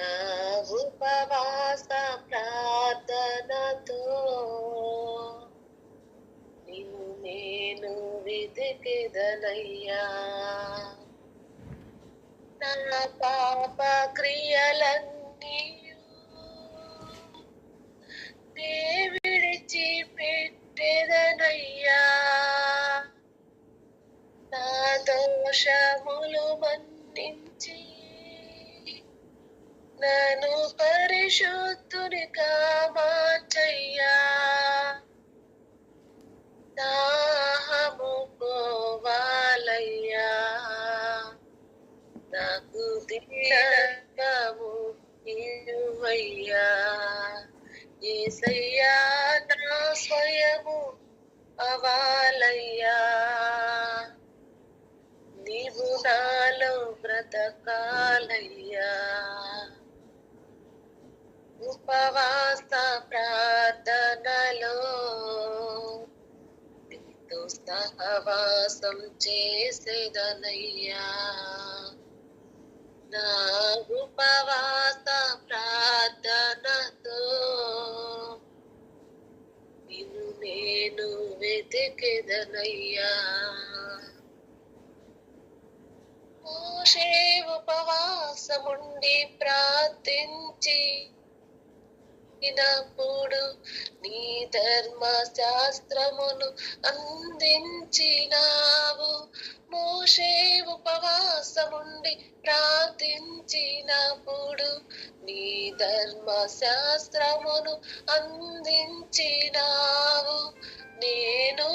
నా ఉపవాస ప్రార్థనతో నిన్ను నేను వెతికెదనయ్యా. నా పాప క్రియలన్నీ నే విడిచి పెట్టెదనయ్యా. నా దోషములు మన్ నను పరిశుద్ధునిగా మార్చయ్యా దాహము పోవాలయ్యా. నాకు దిల్లము ఇరువయ్యా. ఏసయ్యా నా స్వయము అవాలయ్యా నీవు నాలో బ్రతకాలయ్యా. ఉపవాస ప్రార్థనలో నీతో సహవాసం చేసేదనయ్యా. నా ఉపవాస ప్రార్థనతో నిన్ను నేను వెతికెదనయ్యా. మోషే ఉపవాసముండి ప్రార్థించి ఇనప్పుడు నీ ధర్మ శాస్త్రమును అందించినావు. మోషే ఉపవాసముండి ప్రార్థించినప్పుడు నీ ధర్మ శాస్త్రమును అందించినావు. నేను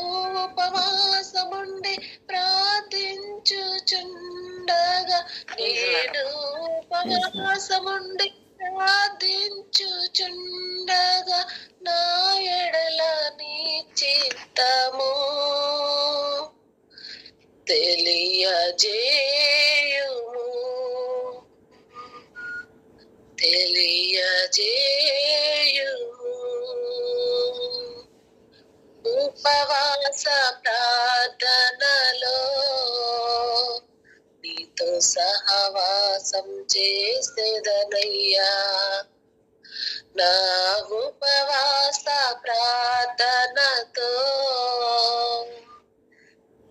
ఉపవాసముండి ప్రార్థించుచుండగా నేను ఉపవాసముండి ప్రార్థించుచుండగా నా ఎడల నీ చిత్తము. తెలియజేయుము. తెలియజేయుము. ఉపవాస ప్రార్థనలో నీతో సహవాసం చేసేదనయ్యా. నా ఉపవాస ప్రార్థనతో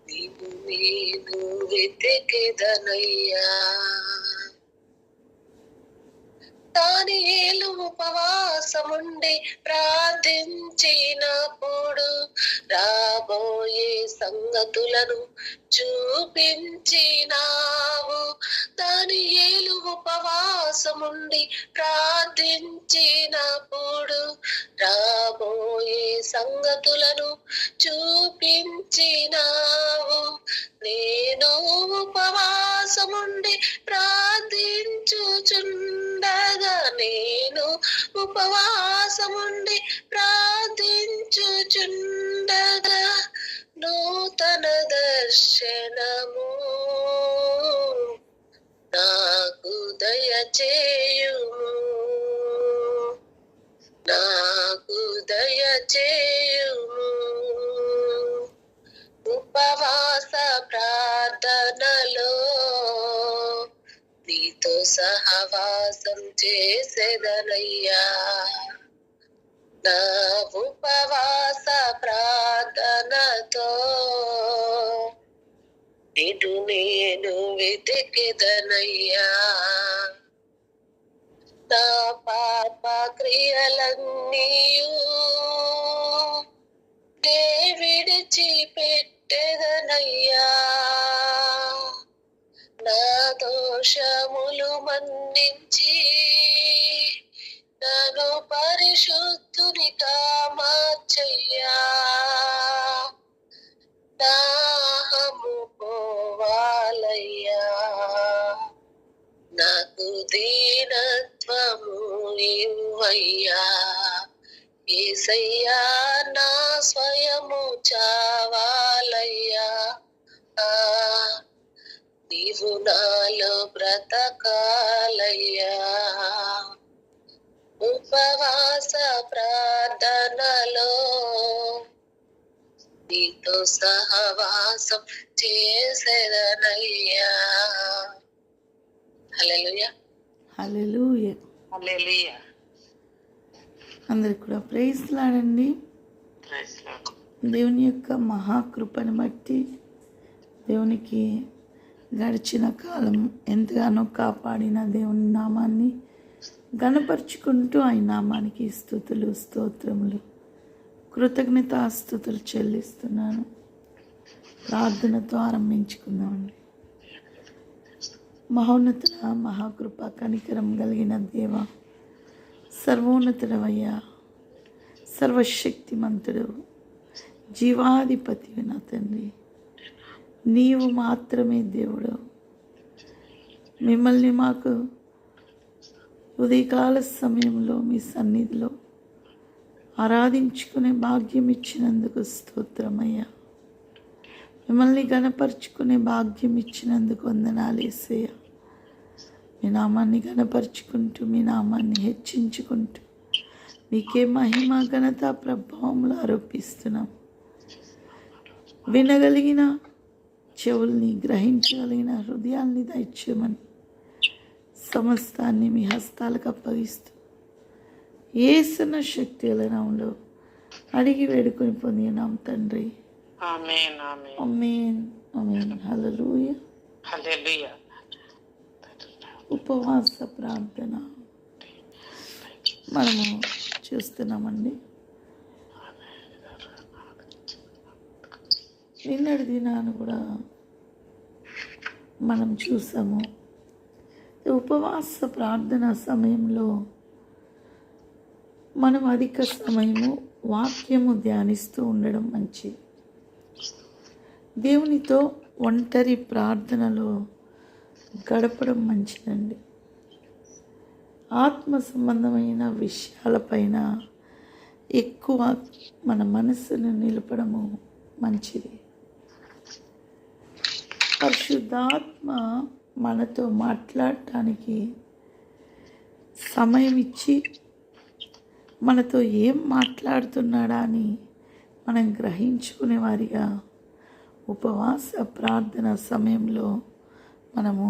నీవు నేను వెతికిదనయ్యా. దానియేలు ఉపవాసముండి ప్రార్థించినప్పుడు రాబోయే సంగతులను చూపించినావు. దానియేలు ఉపవాసముండి ప్రార్థించినప్పుడు రాబోయే సంగతులను చూపించినావు. నేను ఉపవాసముండి ప్రార్థించుచుండగా నేను ఉపవాసముండి ప్రార్థించుచుండగా నూతన దర్శనము. నాకు దయచేయుము నాకు దయచేయు సహవాసం చేసేదనయ్యా. నా ఉపవాస ప్రార్థనతో ఇటు నేను వెతికిదనయ్యా. నా పాప క్రియలన్నీయు నే విడిచి నా దోషములు మన్నించి నన్ను పరిశుద్ధుని కామాచయ్యా దాహము పోవాలయ్యా. నాకు దీనత్వము ఇవ్వయ్యా ఏసయ్యా నా స్వయము చావాలయ్యా. ఆ, నీవు నాలో బ్రతకాలయ్యా. ఉపవాస ప్రార్థనలో నీతో సహవాసం చేసేదనయ్యా. హల్లెలూయా. హల్లెలూయ. హల్లెలూయా. అందరికి కూడా ప్రేస్లాడండి ప్రైజ్ లార్డ్ దేవుని యొక్క మహాకృపను బట్టి దేవునికి గడిచిన కాలం ఎంతగానో కాపాడిన దేవుని నామాన్ని గణపరుచుకుంటూ ఆయన నామానికి స్థుతులు స్తోత్రములు కృతజ్ఞతాస్థుతులు చెల్లిస్తున్నాను. ప్రార్థనతో ఆరంభించుకుందామండి మహోన్నతుల మహాకృప కనికరం కలిగిన దేవ సర్వోన్నతుడవయ్యా సర్వశక్తిమంతుడు జీవాధిపతి నా తండ్రి. నీవు మాత్రమే దేవుడు. మిమ్మల్ని మాకు ఉదయకాల సమయంలో మీ సన్నిధిలో ఆరాధించుకునే భాగ్యం ఇచ్చినందుకు స్తోత్రమయ్యా. మిమ్మల్ని గణపరుచుకునే భాగ్యం ఇచ్చినందుకు వందనాలు మీ నామాన్ని గణపరుచుకుంటూ మీ నామాన్ని హెచ్చించుకుంటూ మీకే మహిమ ఘనత ప్రభావంలో ఆరోపిస్తున్నాం. వినగలిగిన చెవుల్ని గ్రహించగలిగిన హృదయాల్ని దయచేయమని సమస్తాన్ని మీ హస్తాలకు అప్పగిస్తూ ఏసున్న శక్తి నామంలో అడిగి వేడుకొని పొందినాం తండ్రి. ఉపవాస ప్రార్థన. మనము చూస్తున్నామండి. నిన్నటి దినాన్ని కూడా మనం చూసాము. ఉపవాస ప్రార్థన సమయంలో మనం అధిక సమయము వాక్యము ధ్యానిస్తూ ఉండడం మంచిది. దేవునితో ఒంటరి ప్రార్థనలో గడపడం మంచిదండి. ఆత్మ సంబంధమైన విషయాలపైన ఎక్కువ మన మనసును నిలపడము మంచిది. పరిశుద్ధాత్మ మనతో మాట్లాడటానికి సమయం ఇచ్చి మనతో ఏం మాట్లాడుతున్నాడా అని మనం గ్రహించుకునే వారిగా ఉపవాస ప్రార్థన సమయంలో మనము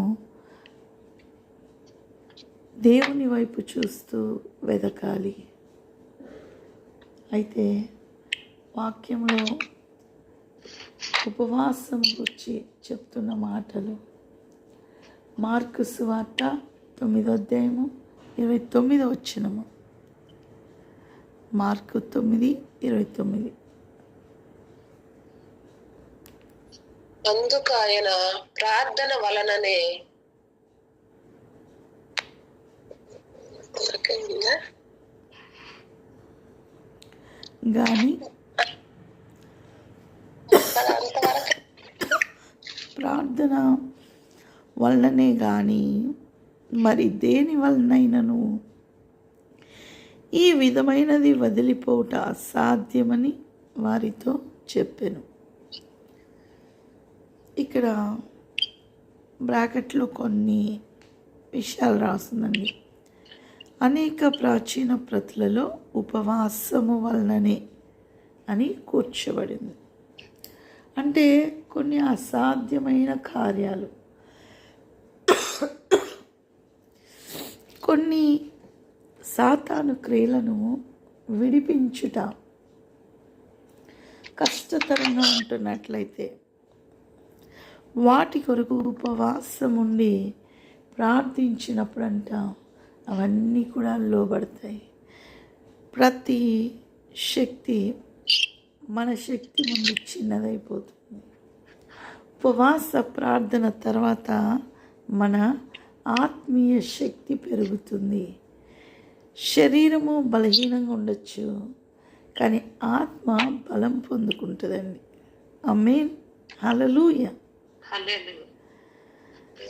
దేవుని వైపు చూస్తూ వెదకాలి. అయితే వాక్యంలో ఉపవాసం గురించి చెప్తున్న మాటలు. మార్కు సువార్త తొమ్మిదో అధ్యాయము ఇరవై తొమ్మిదో వచ్చినము మార్కు తొమ్మిది ఇరవై తొమ్మిది. అందుకు ఆయన ప్రార్థన వలననే? కానీ ప్రార్థన వలననే కానీ మరి దేని వలనైనను ఈ విధమైనది వదిలిపోవుట అసాధ్యమని వారితో చెప్పాను. ఇక్కడ బ్రాకెట్లో కొన్ని విషయాలు రాస్తుందండి. అనేక ప్రాచీన ప్రతులలో ఉపవాసము వలననే అని కూర్చోబడింది. అంటే కొన్ని అసాధ్యమైన కార్యాలు. కొన్ని సాతాను క్రియలను విడిపించుట కష్టతరంగా ఉంటున్నట్లయితే వాటి కొరకు ఉపవాసం ఉండి ప్రార్థించినప్పుడంట అవన్నీ కూడా లోబడతాయి. ప్రతి శక్తి మన శక్తి ముందు చిన్నదైపోతుంది. ఉపవాస ప్రార్థన తర్వాత మన ఆత్మీయ శక్తి పెరుగుతుంది. శరీరము బలహీనంగా ఉండొచ్చు కానీ ఆత్మ బలం పొందుకుంటుందండి. అమ్మేన్ హలలుయ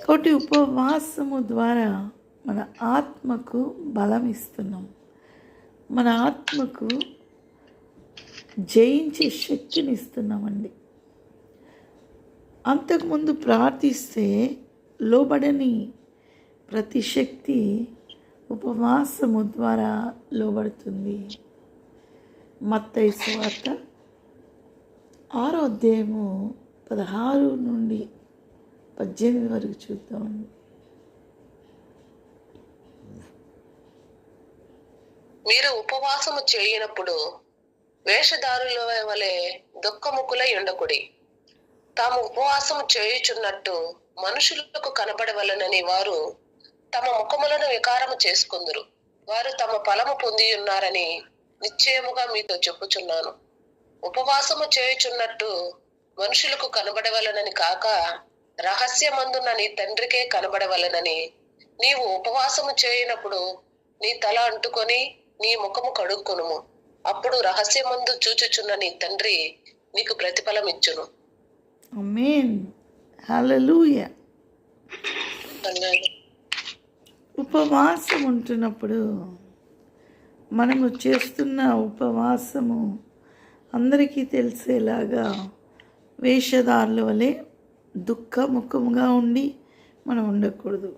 కాబట్టి ఉపవాసము ద్వారా మన ఆత్మకు బలం ఇస్తున్నాం. మన ఆత్మకు జయించే శక్తిని ఇస్తున్నామండి అంతకుముందు ప్రార్థిస్తే లోబడని ప్రతి శక్తి ఉపవాసము ద్వారా లోబడుతుంది. మత్తయి వార్త ఆరో అధ్యాయము పదహారు నుండి పద్దెనిమిది వరకు చూద్దామండి. మీరు ఉపవాసము చేయనప్పుడు వేషధారుల వలె దుఃఖముకులై ఉండకుడి. తాము ఉపవాసం చేయుచున్నట్టు మనుషులకు కనబడవలనని వారు తమ ముఖములను వికారము చేసుకుందురు. వారు తమ ఫలము పొంది ఉన్నారని నిశ్చయముగా మీతో చెప్పుచున్నాను. ఉపవాసము చేయుచున్నట్టు మనుషులకు కనబడవలనని కాక రహస్యమందున్న నీ తండ్రికే కనబడవలనని నీవు ఉపవాసము చేయనప్పుడు నీ తల అంటుకొని నీ ముఖము కడుక్కొనుము. అప్పుడు రహస్యమందు చూచుచున్న నీ తండ్రి నీకు ప్రతిఫలం ఇచ్చును. హల్లెలూయ ఉపవాసం ఉంటున్నప్పుడు మనము చేస్తున్న ఉపవాసము అందరికీ తెలిసేలాగా వేషధారుల వలె దుఃఖముఖముగా ఉండి మనం ఉండకూడదు.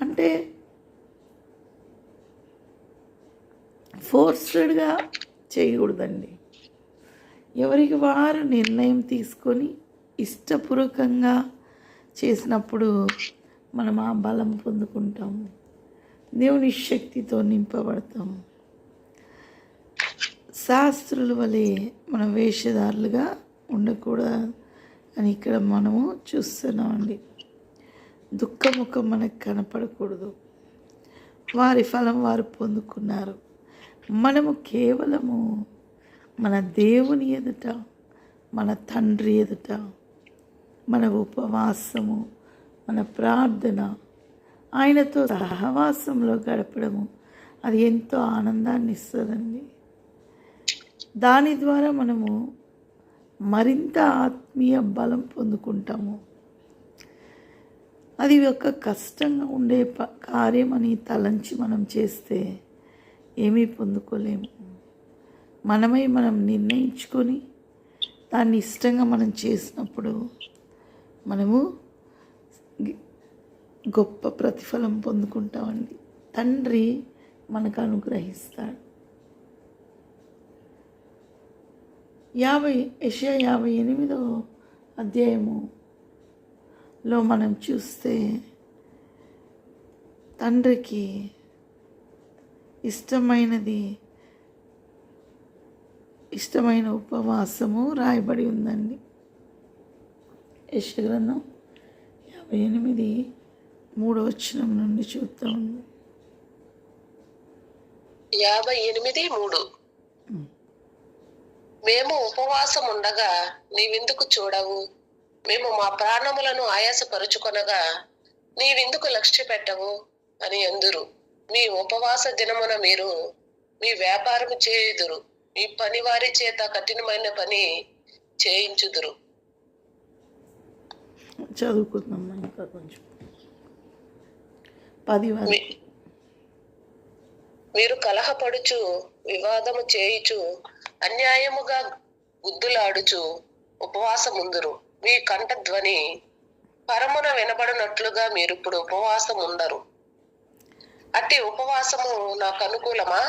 అంటే ఫోర్స్డ్గా చేయకూడదండి. ఎవరికి వారు నిర్ణయం తీసుకొని ఇష్టపూర్వకంగా చేసినప్పుడు మనం ఆ బలం పొందుకుంటాం. దేవుని శక్తితో నింపబడతాము శాస్త్రుల వలె మన వేషధారులుగా ఉండకూడదు అని ఇక్కడ మనము చూస్తున్నామండి. దుఃఖముఖం మనకు కనపడకూడదు. వారి ఫలం వారు పొందుకున్నారు. మనము కేవలము మన దేవుని ఎదుట మన తండ్రి ఎదుట మన ఉపవాసము మన ప్రార్థన ఆయనతో సహవాసంలో గడపడము అది ఎంతో ఆనందాన్ని ఇస్తుందండి. దాని ద్వారా మనము మరింత ఆత్మీయ బలం పొందుకుంటాము. అది ఒక కష్టంగా ఉండే ప కార్యం అని తలంచి మనం చేస్తే ఏమీ పొందుకోలేము. మనమై మనం నిర్ణయించుకొని దాన్ని ఇష్టంగా మనం చేసినప్పుడు మనము గొప్ప ప్రతిఫలం పొందుకుంటామండి. తండ్రి మనకు అనుగ్రహిస్తాడు. యాభై యెషయా యాభై ఎనిమిదో అధ్యాయములో మనం చూస్తే తండ్రికి ఇష్టమైనది. ఇష్టమైన ఉపవాసము రాయబడి ఉందండి. యశగ్రంథం యాభై ఎనిమిది మూడో వచనం నుండి చూద్దాం. యాభై ఎనిమిది మూడు. మేము ఉపవాసం ఉండగా నీవెందుకు చూడవు? మేము మా ప్రాణములను ఆయాసపరుచుకొనగా నీవెందుకు లక్ష్య పెట్టవు అని అందురు. మీ ఉపవాస దినమున మీరు మీ వ్యాపారము చేయుదురు. మీ పని వారి చేత కఠినమైన పని చేయించుదురు. చదువుకుందాం ఇంకా కొంచెం? పది మీరు కలహపడుచు వివాదము చేయుచు అన్యాయముగా గుద్దులాడుచు ఉపవాసముందురు. మీ కంఠధ్వని పరమున వినబడినట్లుగా మీరు ఇప్పుడు ఉపవాసం ఉండరు అట్టి ఉపవాసము నాకు అనుకూలమా?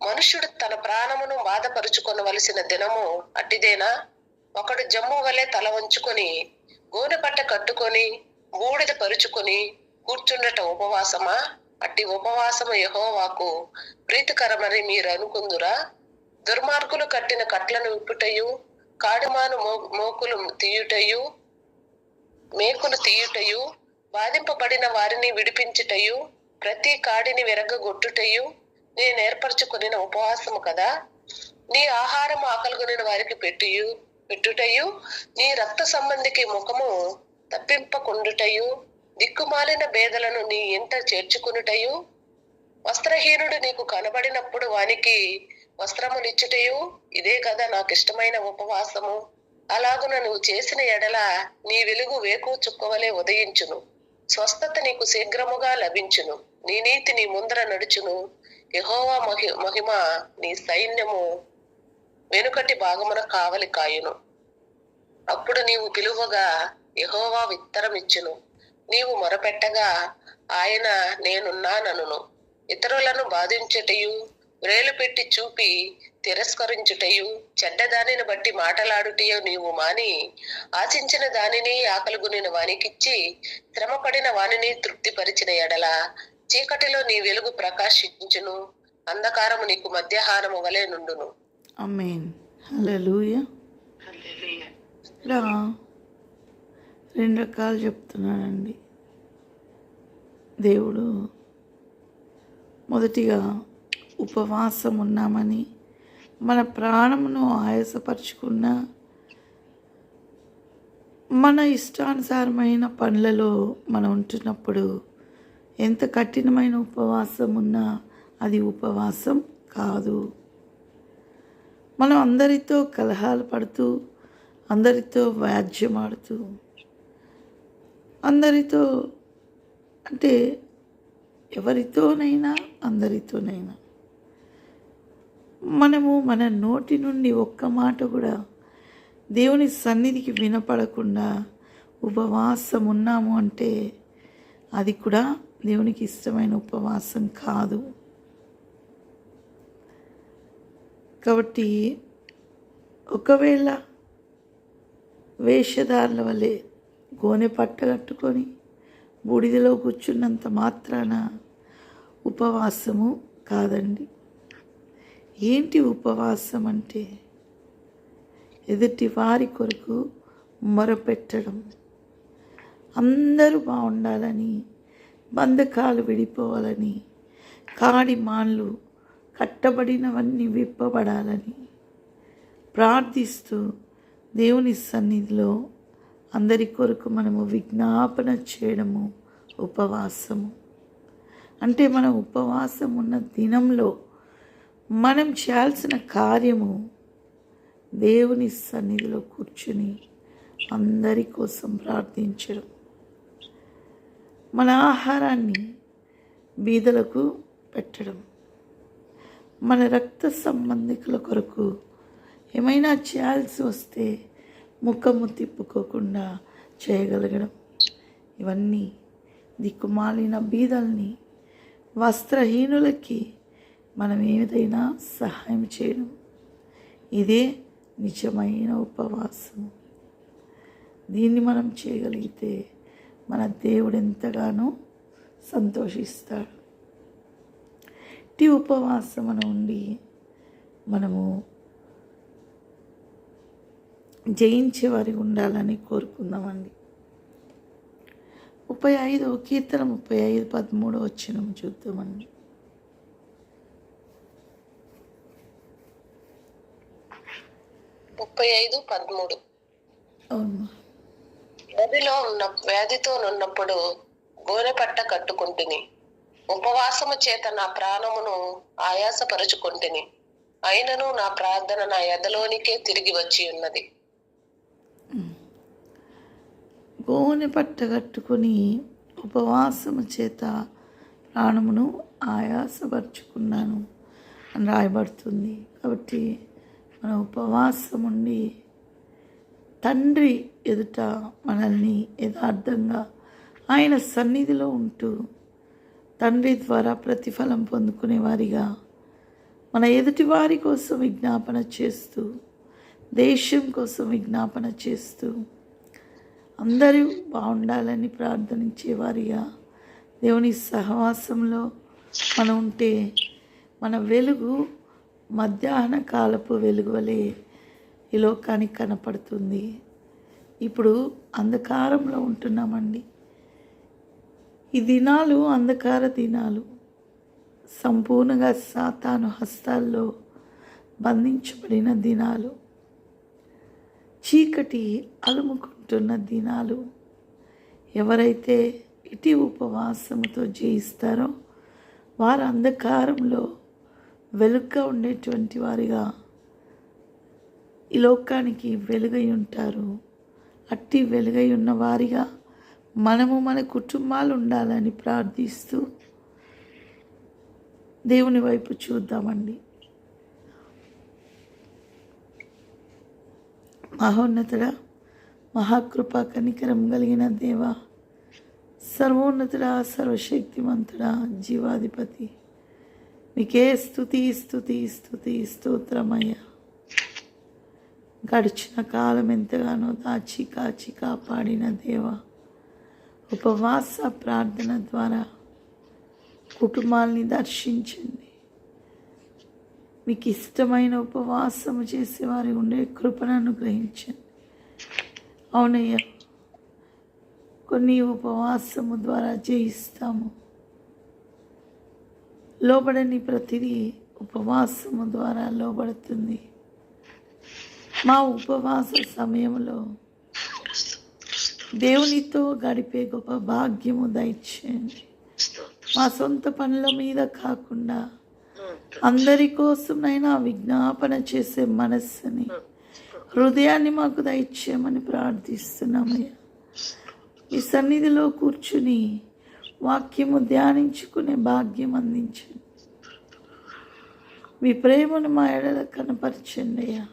మనుష్యుడు తన ప్రాణమును బాధపరుచుకొనవలసిన దినము అట్టిదేనా ఒకడు జమ్ము వలె తల వంచుకొని గోనె పట్ట కట్టుకొని బూడిద పరుచుకొని కూర్చుండట ఉపవాసమా? అట్టి ఉపవాసము యహోవాకు ప్రీతికరమని మీరు అనుకుందురా? దుర్మార్గులు కట్టిన కట్లను విప్పుటయు కాడుమాను మో- మోకులు తీయుటయు మేకులు తీయుటయు బాధింపబడిన వారిని విడిపించుటయు ప్రతి కాడిని విరగగొట్టుటయు నేనేర్పరచుకునిన ఉపవాసము కదా? నీ ఆహారం ఆకలిగొనిన వారికి పెట్టియు పెట్టుటయు నీ రక్త సంబంధికి ముఖము తప్పింపకుండుటయు దిక్కుమాలిన బేదలను నీ ఇంట చేర్చుకునుటయు వస్త్రహీనుడు నీకు కనబడినప్పుడు వానికి వస్త్రమునిచ్చుటయు ఇదే కదా నాకు ఇష్టమైన ఉపవాసము. అలాగున నువ్వు చేసిన ఎడల నీ వెలుగు వేకు చుక్కవలే ఉదయించును. స్వస్థత నీకు శీఘ్రముగా లభించును. నీ నీతి నీ ముందర నడుచును. యహోవా మహి మహిమ నీ సైన్యము వెనుకటి భాగమున కావలి కాయును. అప్పుడు నీవు పిలువగా యహోవా విత్తరం ఇచ్చును నీవు మొరపెట్టగా ఆయన నేనున్నానను ఇతరులను బాధించుటయు వ్రేలు పెట్టి చూపి తిరస్కరించుటయు చెడ్డదానిని బట్టి మాటలాడుటయు నీవు మాని ఆశించిన దానిని ఆకలిగునిన వానికిచ్చి శ్రమపడిన వానిని తృప్తిపరిచిన ఎడల చీకటిలో నీ వెలుగు ప్రకాశించును. అంధకారము నీకు మధ్యాహ్నము వలె నుండును. అమేన్ హల్లెలూయా. రెండు రకాలు చెప్తున్నానండి దేవుడు మొదటిగా ఉపవాసం ఉన్నామని మన ప్రాణమును ఆయాసపరుచుకున్న మన ఇష్టానుసారమైన పనులలో మనం ఉంటున్నప్పుడు ఎంత కఠినమైన ఉపవాసం ఉన్నా అది ఉపవాసం కాదు. మనం అందరితో కలహాలు పడుతూ అందరితో వ్యాజ్యమాడుతూ అందరితో అంటే ఎవరితోనైనా అందరితోనైనా. మనము మన నోటి నుండి ఒక్క మాట కూడా దేవుని సన్నిధికి వినపడకుండా ఉపవాసం ఉన్నాము అంటే అది కూడా దేవునికి ఇష్టమైన ఉపవాసం కాదు. కాబట్టి ఒకవేళ వేషధారుల వలె గోనె పట్ట కట్టుకొని బూడిదలో కూర్చున్నంత మాత్రాన ఉపవాసము కాదండి. ఏంటి ఉపవాసం అంటే? ఎదుటి వారి కొరకు మొరపెట్టడం. అందరూ బాగుండాలని బంధకాలు విడిపోవాలని కాడి మాన్లు కట్టబడినవన్నీ విప్పబడాలని ప్రార్థిస్తూ దేవుని సన్నిధిలో అందరి కొరకు మనము విజ్ఞాపన చేయడము ఉపవాసము. అంటే మన ఉపవాసం ఉన్న దినంలో మనం చేయాల్సిన కార్యము దేవుని సన్నిధిలో కూర్చుని అందరి కోసం ప్రార్థించడం. మన ఆహారాన్ని బీదలకు పెట్టడం మన రక్త సంబంధికుల కొరకు ఏమైనా చేయాల్సి వస్తే ముఖము తిప్పుకోకుండా చేయగలగడం. ఇవన్నీ దిక్కుమాలిన బీదల్ని వస్త్రహీనులకి మనం ఏదైనా సహాయం చేయడం. ఇదే నిజమైన ఉపవాసం. దీన్ని మనం చేయగలిగితే మన దేవుడు ఎంతగానో సంతోషిస్తాడు. ఇట్టి ఉపవాసం ఉండి మనము జయించే వారి ఉండాలని కోరుకుందామండి. ముప్పై ఐదు కీర్తన ముప్పై ఐదు పదమూడు వచ్చిన చూద్దామండి. ముప్పై ఐదు పదమూడు. అవును. వ్యాధిలో ఉన్న వ్యాధితో నున్నప్పుడు గోనెపట్ట కట్టుకుంటుని ఉపవాసము చేత నా ప్రాణమును ఆయాసపరుచుకుంటుని అయినను నా ప్రార్థన నా ఎదలోనికే తిరిగి వచ్చి ఉన్నది. గోనె పట్ట కట్టుకొని ఉపవాసము చేత ప్రాణమును ఆయాసపరుచుకున్నాను అని రాయబడుతుంది. కాబట్టి మన ఉపవాసం ఉండి తండ్రి ఎదుట మనల్ని యథార్థంగా ఆయన సన్నిధిలో ఉంటూ తండ్రి ద్వారా ప్రతిఫలం పొందుకునే వారిగా మన ఎదుటి వారి కోసం విజ్ఞాపన చేస్తూ దేశం కోసం విజ్ఞాపన చేస్తూ అందరూ బాగుండాలని ప్రార్థనించేవారిగా దేవుని సహవాసంలో మనం ఉంటే మన వెలుగు మధ్యాహ్న కాలపు వెలుగు ఈ లోకానికి కనపడుతుంది. ఇప్పుడు అంధకారంలో ఉంటున్నామండి. ఈ దినాలు అంధకార దినాలు. సంపూర్ణంగా సాతాను హస్తాల్లో బంధించబడిన దినాలు. చీకటి అలుముకుంటున్న దినాలు. ఎవరైతే ఇటీ ఉపవాసముతో జయిస్తారో వారు అంధకారంలో వెలుగ్గా ఉండేటువంటి వారిగా ఈ లోకానికి వెలుగై ఉంటారు. అట్టి వెలుగై ఉన్న వారిగా మనము మన కుటుంబాలు ఉండాలని ప్రార్థిస్తూ దేవుని వైపు చూద్దామండి. మహోన్నతుడ మహాకృప కనికరం కలిగిన దేవ సర్వోన్నతుడా సర్వశక్తిమంతుడా జీవాధిపతి మీకే స్థుతి స్థుతి స్థుతి స్తోత్రమయ్యా. గడిచిన కాలం ఎంతగానో దాచి కాచి కాపాడిన దేవ ఉపవాస ప్రార్థన ద్వారా కుటుంబాల్ని దర్శించండి. మీకు ఇష్టమైన ఉపవాసము చేసేవారి ఉండే కృపను అనుగ్రహించండి. అవునయ్యా కొన్ని ఉపవాసము ద్వారా జయిస్తాము. లోబడని ప్రతిదీ ఉపవాసము ద్వారా లోబడుతుంది. మా ఉపవాస సమయంలో దేవునితో గడిపే గొప్ప భాగ్యము దయచేయండి. మా సొంత పనుల మీద కాకుండా అందరి కోసమైనా విజ్ఞాపన చేసే మనస్సుని హృదయాన్ని మాకు దయచేయమని ప్రార్థిస్తున్నామయ్యా. ఈ సన్నిధిలో కూర్చుని వాక్యము ధ్యానించుకునే భాగ్యం అందించండి. మీ ప్రేమను మా ఎడల కనపరచండి అయ్యా.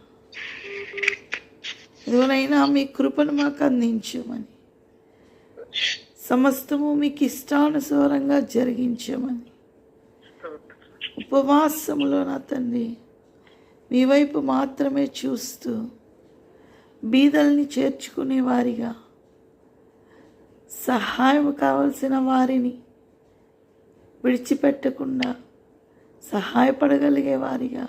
ఇదిగోనైనా మీ కృపను మాకు అందించమని సమస్తము మీకు ఇష్టానుసారంగా జరిగించమని ఉపవాసములో నా తండ్రి మీ వైపు మాత్రమే చూస్తూ బీదల్ని చేర్చుకునే వారిగా సహాయం కావలసిన వారిని విడిచిపెట్టకుండా సహాయపడగలిగే వారిగా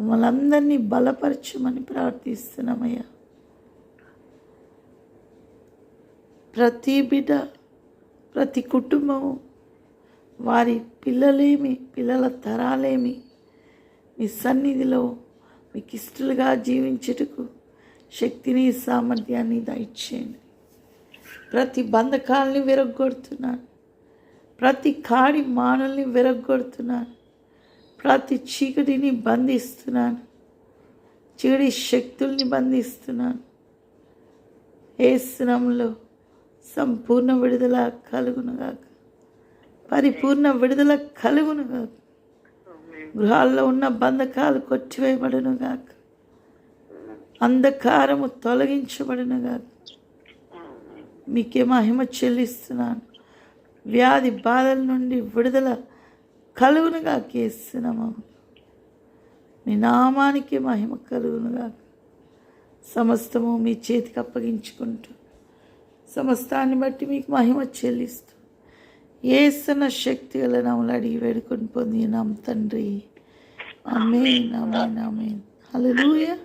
మమ్మల్ని బలపరచమని ప్రార్థిస్తున్నామయ్యా. ప్రతి బిడ్డ ప్రతి కుటుంబము వారి పిల్లలేమి పిల్లల తరాలేమి మీ సన్నిధిలో మీకు ఇష్టలుగా జీవించుటకు శక్తిని సామర్థ్యాన్ని దయచేయండి. ప్రతి బంధకాలని విరగొడుతున్నాను ప్రతి కాడి మానల్ని విరగొడుతున్నాను ప్రతి చీకటిని బంధిస్తున్నాను. చీకటి శక్తుల్ని బంధిస్తున్నాను. ఏ స్నామంలో సంపూర్ణ విడుదల కలుగునుగాక పరిపూర్ణ విడుదల కలుగునుగాక గృహాల్లో ఉన్న బంధకాలు కొట్టివేయబడునుగాక అంధకారము తొలగించబడునుగాక మీకే మహిమ చెల్లిస్తున్నాను. వ్యాధి బాధల నుండి విడుదల కలుగునుగా కేస్తున్నాము మీ నామానికి మహిమ కలుగునుగా. సమస్తము మీ చేతికి అప్పగించుకుంటూ సమస్తాన్ని బట్టి మీకు మహిమ చెల్లిస్తూ ఏసన శక్తి గల నమ్మలు అడిగి వేడుకొని పొంది నమ్మ తండ్రి. Amen amen amen. హల్లెలూయా.